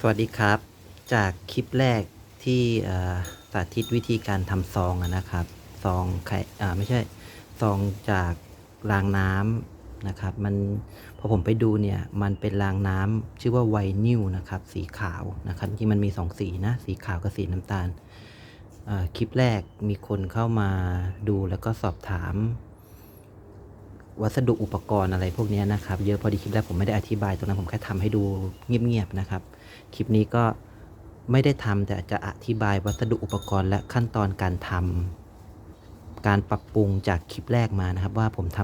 สวัสดีครับ จากคลิปแรกที่สาธิตวิธีการทำซองนะครับซองไข่ไม่ใช่ซองจากรางน้ำนะครับ มันพอผมไปดูเนี่ยมันเป็นรางน้ำชื่อว่าไวนิวนะครับ สีขาวนะครับจริงๆมันมีสองสีนะ สีขาวกับสีน้ำตาลคลิปแรกมีคนเข้ามาดูแล้วก็สอบถาม วัสดุอุปกรณ์อะไรพวกนี้นะครับเยอะพอดีคลิปแรกผมไม่ได้อธิบายตรงนั้นผมแค่ทำให้ดูเงียบๆนะครับ คลิปนี้ก็ไม่ได้ทำแต่จะอธิบายวัสดุอุปกรณ์และขั้นตอนการทำการปรับปรุงจากคลิปแรกมานะครับ ว่าผมท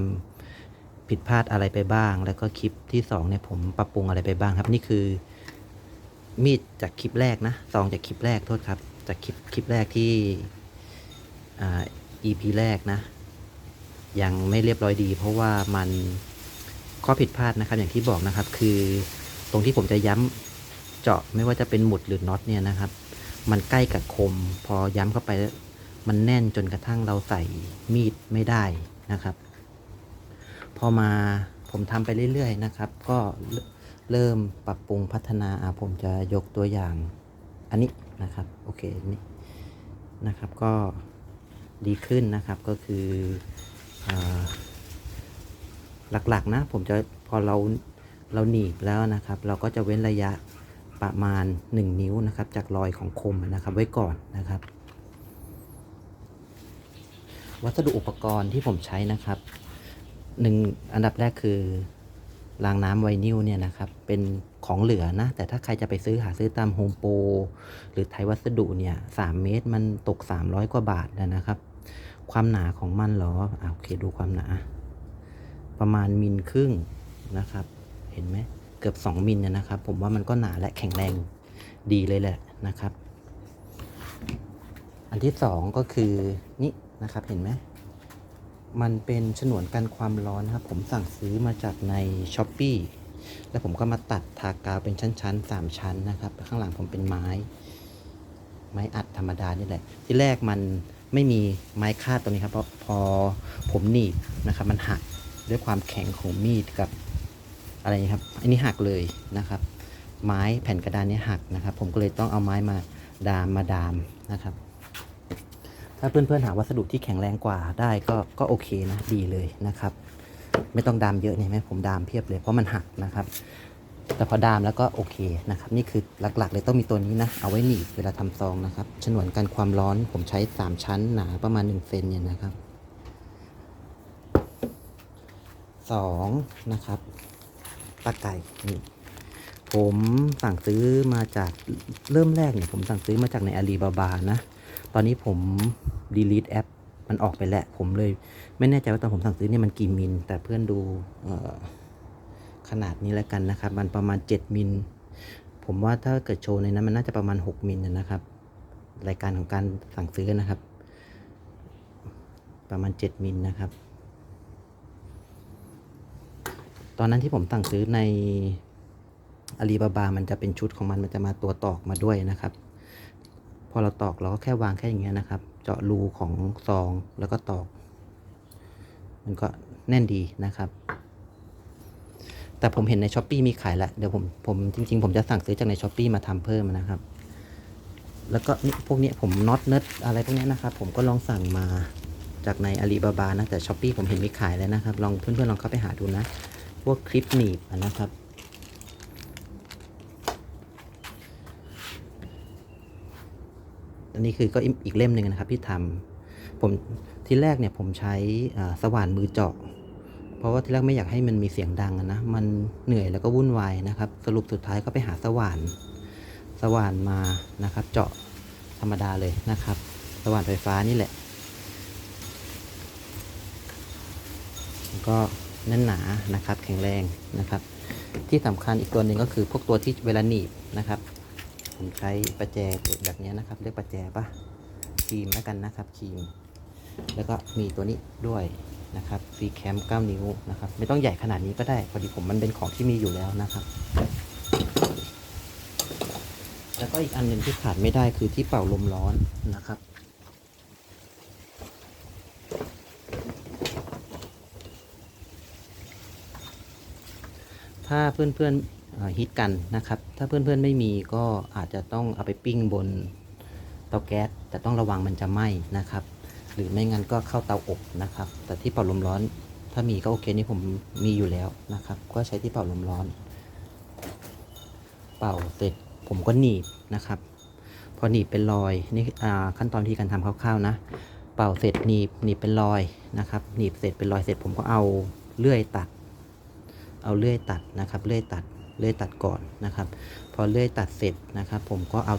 ำผิดพลาดอะไรไปบ้าง แล้วก็คลิปที่สองเนี่ยผมปรับปรุงอะไรไปบ้างครับ นี่คือ มีดจากคลิปแรกนะซองจากคลิปแรกโทษครับ จากคลิปคลิปแรกที่อ่า EP แรกนะ ยังไม่เรียบร้อยดี เพราะว่ามันข้อผิดพลาดนะครับ อย่างที่บอกนะครับ คือตรงที่ผมจะย้ำเจาะไม่ว่าจะเป็นหมุดหรือน็อตเนี่ยนะครับ มันใกล้กับคม พอย้ำเข้าไปแล้วมันแน่นจนกระทั่งเราใส่มีดไม่ได้นะครับ พอมาผมทำไปเรื่อยๆนะครับ ก็เริ่มปรับปรุงพัฒนาอะผมจะยกตัวอย่าง อันนี้นะครับโอเคนี่นะครับก็ดีขึ้นนะครับก็คือ หลักๆนะผมจะพอเราเราหนีบแล้วนะครับ เราก็จะเว้นระยะประมาณ 1 นิ้วนะครับ จากรอยของคมนะครับไว้ก่อนนะครับ วัสดุอุปกรณ์ที่ผมใช้นะครับหนึ่งอันดับแรกคือรางน้ำไวนิลเนี่ยนะครับ เป็นของเหลือนะ แต่ถ้าใครจะไปซื้อหาซื้อตามโฮมโปรหรือไทยวัสดุเนี่ยสามเมตรมันตก 300 กว่าบาทนะครับ ความหนาของมันเหรออ่าโอเคดูความหนา ประมาณมิลครึ่งนะครับ เห็นไหมเกือบ 2มิลเนี่ยนะครับ ผมว่ามันก็หนาและแข็งแรงดีเลยแหละนะครับ อันที่สองก็คือนี่นะครับเห็นไหมมันเป็นฉนวนกันความร้อนนะครับ ผมสั่งซื้อมาจากใน s h อ p e e แล้วผมก็มาตัดทากาวเป็นชั้นๆ3ชั้นนะครับ ข้างหลังผมเป็นไม้ ไม้อัดธรรมดานี่แหละ ที่แรกมัน ไม่มีไม้คาดตรงนี้ครับ เพราะพอผมหนีบนะครับ มันหักด้วยความแข็งของมีดกับอะไรนะครับอันนี้หักเลยนะครับ ไม้แผ่นกระดานนี้หักนะครับ ผมก็เลยต้องเอาไม้มาดามมาดามนะครับ ถ้าเพื่อนๆหาวัสดุที่แข็งแรงกว่าได้ก็ก็โอเคนะดีเลยนะครับ ไม่ต้องดามเยอะเนี่ยไหมผมดามเพียบเลยเพราะมันหักนะครับ แต่พอดามแล้วก็โอเคนะครับ นี่คือหลักๆเลยต้องมีตัวนี้นะ เอาไว้หนีบเวลาทำซองนะครับ ฉนวนกันความร้อนผมใช้ 3 ชั้นหนาประมาณ1เซนเนี่ยนะครับ2นะครับปลาไก่นี่ผมสั่งซื้อมาจากเริ่มแรกเนี่ยผมสั่งซื้อมาจากในอาลีบาบานะ ตอนนี้ผม delete แอปมันออกไปแล้ว ผมเลยไม่แน่ใจว่าตอนผมสั่งซื้อเนี่ยมันกี่มิล แต่เพื่อนดูเอ่อ ขนาดนี้แล้วกันนะครับ มันประมาณ 7 มิล ผมว่าถ้าเกิดโชว์ในนั้นมันน่าจะประมาณ 6 มิลนะครับ รายการของการสั่งซื้อนะครับ ประมาณ 7 มิลนะครับ ตอนนั้นที่ผมสั่งซื้อในอาลีบาบา มันจะเป็นชุดของมัน มันจะมาตัวตอกมาด้วยนะครับ พอเราตอกเราก็แค่วางแค่อย่างเงี้ยนะครับ เจาะรูของซองแล้วก็ตอก มันก็แน่นดีนะครับ แต่ผมเห็นในช้อปปีมีขายแล้วเดี๋ยวผมผมจริง ๆ ผมจะสั่งซื้อจากในช้อปปีมาทำเพิ่มนะครับ แล้วก็นี่พวกนี้ผมน็อตเนิร์ดอะไรพวกนี้นะครับ ผมก็ลองสั่งมาจากในอาลีบาบานะแต่ช้อปปีผมเห็นมีขายแล้วนะครับ ลองเพื่อนๆลองเข้าไปหาดูนะ พวกคลิปหนีบนะครับอันนี้คือก็อีกเล่มหนึ่งนะครับที่ทำผมที่แรกเนี่ยผมใช้สว่านมือเจาะ เพราะว่าที่แรกไม่อยากให้มันมีเสียงดังนะ มันเหนื่อยแล้วก็วุ่นวายนะครับ สรุปสุดท้ายก็ไปหาสว่าน สว่านมานะครับ เจาะธรรมดาเลยนะครับ สว่านไฟฟ้านี่แหละ ก็แน่นหนานะครับ แข็งแรงนะครับ ที่สำคัญอีกตัวหนึ่งก็คือพวกตัวที่เวลาหนีบนะครับ ผมใช้ประแจแบบนี้นะครับ เรียกประแจปะครีมแล้วกันนะครับครีม แล้วก็มีตัวนี้ด้วย นะครับซีแคม9นิ้วนะครับ ไม่ต้องใหญ่ขนาดนี้ก็ได้ พอดีผมมันเป็นของที่มีอยู่แล้วนะครับ แล้วก็อีกอันหนึ่งที่ขาดไม่ได้คือที่เป่าลมร้อนนะครับ ถ้าเพื่อนๆอ่าฮิตกันนะครับ ถ้าเพื่อนๆไม่มีก็อาจจะต้องเอาไปปิ้งบนเตาแก๊สแต่ต้องระวังมันจะไหม้นะครับ หรือไม่งั้นก็เข้าเตาอบนะครับ แต่ที่เป่าลมร้อน ถ้ามีก็โอเคนี่ผมมีอยู่แล้วนะครับ ก็ใช้ที่เป่าลมร้อน เป่าเสร็จผมก็หนีบนะครับ พอหนีบเป็นรอยนี่ขั้นตอนที่การทำคร่าวๆนะ เป่าเสร็จหนีบหนีบเป็นรอยนะครับหนีบเสร็จเป็นรอยเสร็จผมก็เอาเลื่อยตัด เอาเลื่อยตัดนะครับ เลื่อยตัดเลื่อยตัดก่อนนะครับ พอเลื่อยตัดเสร็จนะครับ ผมก็เอา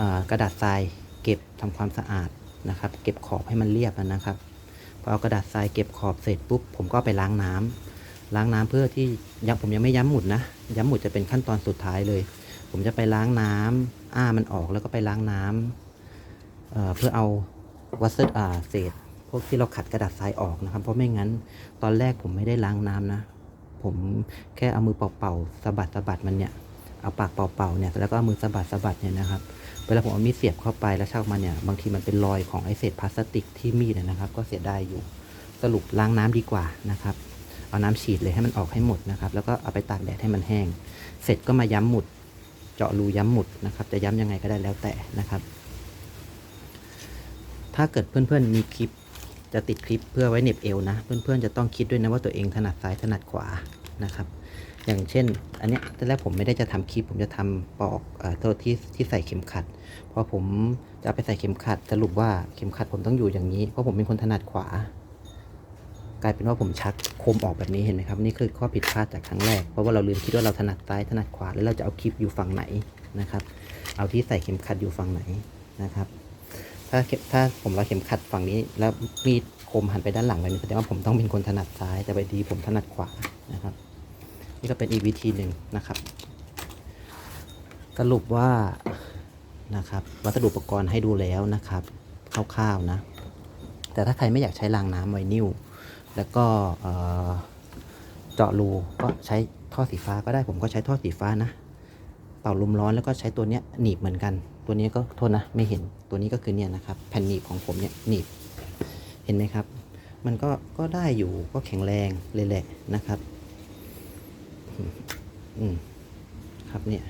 อากระดาษทรายเก็บทำความสะอาด นะครับ เก็บขอบให้มันเรียบนะครับ พอเอากระดาษทรายเก็บขอบเสร็จปุ๊บผมก็ไปล้างน้ำล้างน้ำเพื่อที่ยังผมยังไม่ย้ำหมุดนะ ย้ำหมุดจะเป็นขั้นตอนสุดท้ายเลย ผมจะไปล้างน้ำอ้ามันออกแล้วก็ไปล้างน้ำเเพื่อเอาวัสดุเศษพวกที่เราขัดกระดาษทรายออกนะครับ เพราะไม่งั้นตอนแรกผมไม่ได้ล้างน้ำนะ ผมแค่เอามือเป่าๆสะบัดสะบัดมันเนี่ย เอาปากเป่าๆเนี่ยแล้วก็เอามือสะบัดสะบัดเนี่ยนะครับเวลาผมเอามีดเสียบเข้าไปแล้วชักออกมาเนี่ยบางทีมันเป็นรอยของไอเศษพลาสติกที่มีดนะครับ ก็เสียดายอยู่สรุปล้างน้ำดีกว่านะครับ เอาน้ำฉีดเลยให้มันออกให้หมดนะครับ แล้วก็เอาไปตากแดดให้มันแห้ง เสร็จก็มาย้ำหมุด เจาะรูย้ำหมุดนะครับ จะย้ำยังไงก็ได้แล้วแต่นะครับ ถ้าเกิดเพื่อนๆมีคลิปจะติดคลิปเพื่อไว้เหน็บเอวนะ เพื่อนๆจะต้องคิดด้วยนะว่าตัวเองถนัดซ้ายถนัดขวานะครับ อย่างเช่น อันเนี้ยตอนแรกผมไม่ได้จะทำคลิป ผมจะทำปอกอ่อตัวที่ที่ใส่เข็มขัด พอผมจะไปใส่เข็มขัดสรุปว่าเข็มขัดผมต้องอยู่อย่างนี้ เพราะผมเป็นคนถนัดขวา กลายเป็นว่าผมชักโคมออกแบบนี้เห็นไหมครับ นี่คือข้อผิดพลาดจากครั้งแรก เพราะว่าเราลืมคิดว่าเราถนัดซ้ายถนัดขวา แล้วเราจะเอาคลิปอยู่ฝั่งไหนนะครับ เอาที่ใส่เข็มขัดอยู่ฝั่งไหนนะครับ ถ้าถ้าผมเราเข็มขัดฝั่งนี้ แล้วมีดคมหันไปด้านหลังแบบนี้แสดงว่าผมต้องเป็นคนถนัดซ้าย แต่ไปดีผมถนัดขวานะครับ นี่ก็เป็นอีกวิธีหนึ่งนะครับ สรุปว่านะครับวัสดุอุปกรณ์ให้ดูแล้วนะครับคร่าวๆนะ แต่ถ้าใครไม่อยากใช้รางน้ำไวนิลแล้วก็เอ่อเจาะรูก็ใช้ท่อสีฟ้าก็ได้ผมก็ใช้ท่อสีฟ้านะ เป่าลมร้อนแล้วก็ใช้ตัวเนี้ยหนีบเหมือนกัน ตัวนี้ก็โทษนะไม่เห็นตัวนี้ก็คือเนี่ยนะครับ แผ่นหนีบของผมเนี่ยหนีบเห็นไหมครับ มันก็ก็ได้อยู่ก็แข็งแรงเลยแหละนะครับ อืมครับเนี่ย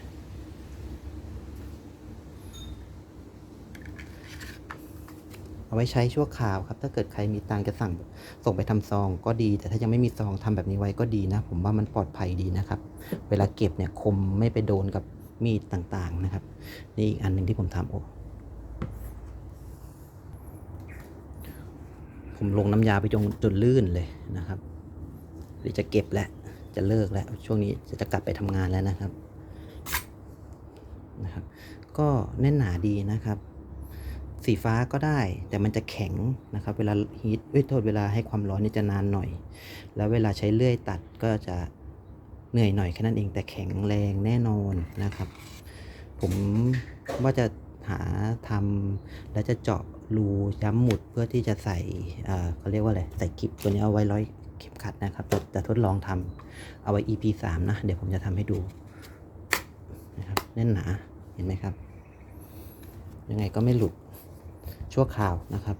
เอาไว้ใช้ชั่วคราวครับ ถ้าเกิดใครมีตังจะสั่งส่งไปทำซองก็ดี แต่ถ้ายังไม่มีซองทำแบบนี้ไว้ก็ดีนะ ผมว่ามันปลอดภัยดีนะครับ เวลาเก็บเนี่ยคมไม่ไปโดนกับมีดต่างๆนะครับ นี่อีกอันหนึ่งที่ผมทำโอ้ผมลงน้ำยาไปจนจนลื่นเลยนะครับเดี๋ยวจะเก็บแหล้ว จะเลิกแล้ว ช่วงนี้จะจะกลับไปทำงานแล้วนะครับนะครับ ก็แน่นหนาดีนะครับ สีฟ้าก็ได้ แต่มันจะแข็งนะครับ เวลาฮีทเอ้ยโทษเวลาให้ความร้อนนี่จะนานหน่อย แล้วเวลาใช้เลื่อยตัดก็จะเหนื่อยหน่อยแค่นั้นเองแต่แข็งแรงแน่นอนนะครับ ผมว่าจะหาทำแล้วจะเจาะรูย้ำหมุดเพื่อที่จะใส่อ่าเขาเรียกว่าอะไรใส่กิบตัวนี้เอาไว้ร้อย เข็มขัดนะครับแต่แต่ทดลองทำเอาไว้ EP 3นะ เดี๋ยวผมจะทำให้ดูนะครับแน่นหนาเห็นไหมครับ ยังไงก็ไม่หลุดชั่วคราวนะครับ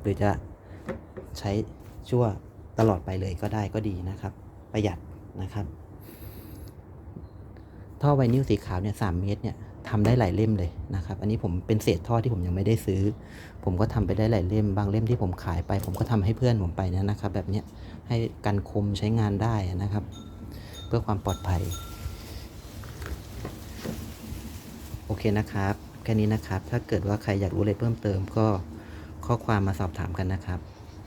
หรือจะใช้ชั่วตลอดไปเลยก็ได้ก็ดีนะครับ ประหยัดนะครับ ท่อไวนิลสีขาวเนี่ยสามเมตรเนี่ย ทำได้หลายเล่มเลยนะครับ อันนี้ผมเป็นเศษท่อที่ผมยังไม่ได้ซื้อ ผมก็ทำไปได้หลายเล่ม บางเล่มที่ผมขายไป ผมก็ทำให้เพื่อนผมไปนะนะครับ แบบนี้ให้กันคมใช้งานได้นะครับ เพื่อความปลอดภัย โอเคนะครับ แค่นี้นะครับ ถ้าเกิดว่าใครอยากรู้อะไรเพิ่มเติมก็ข้อความมาสอบถามกันนะครับ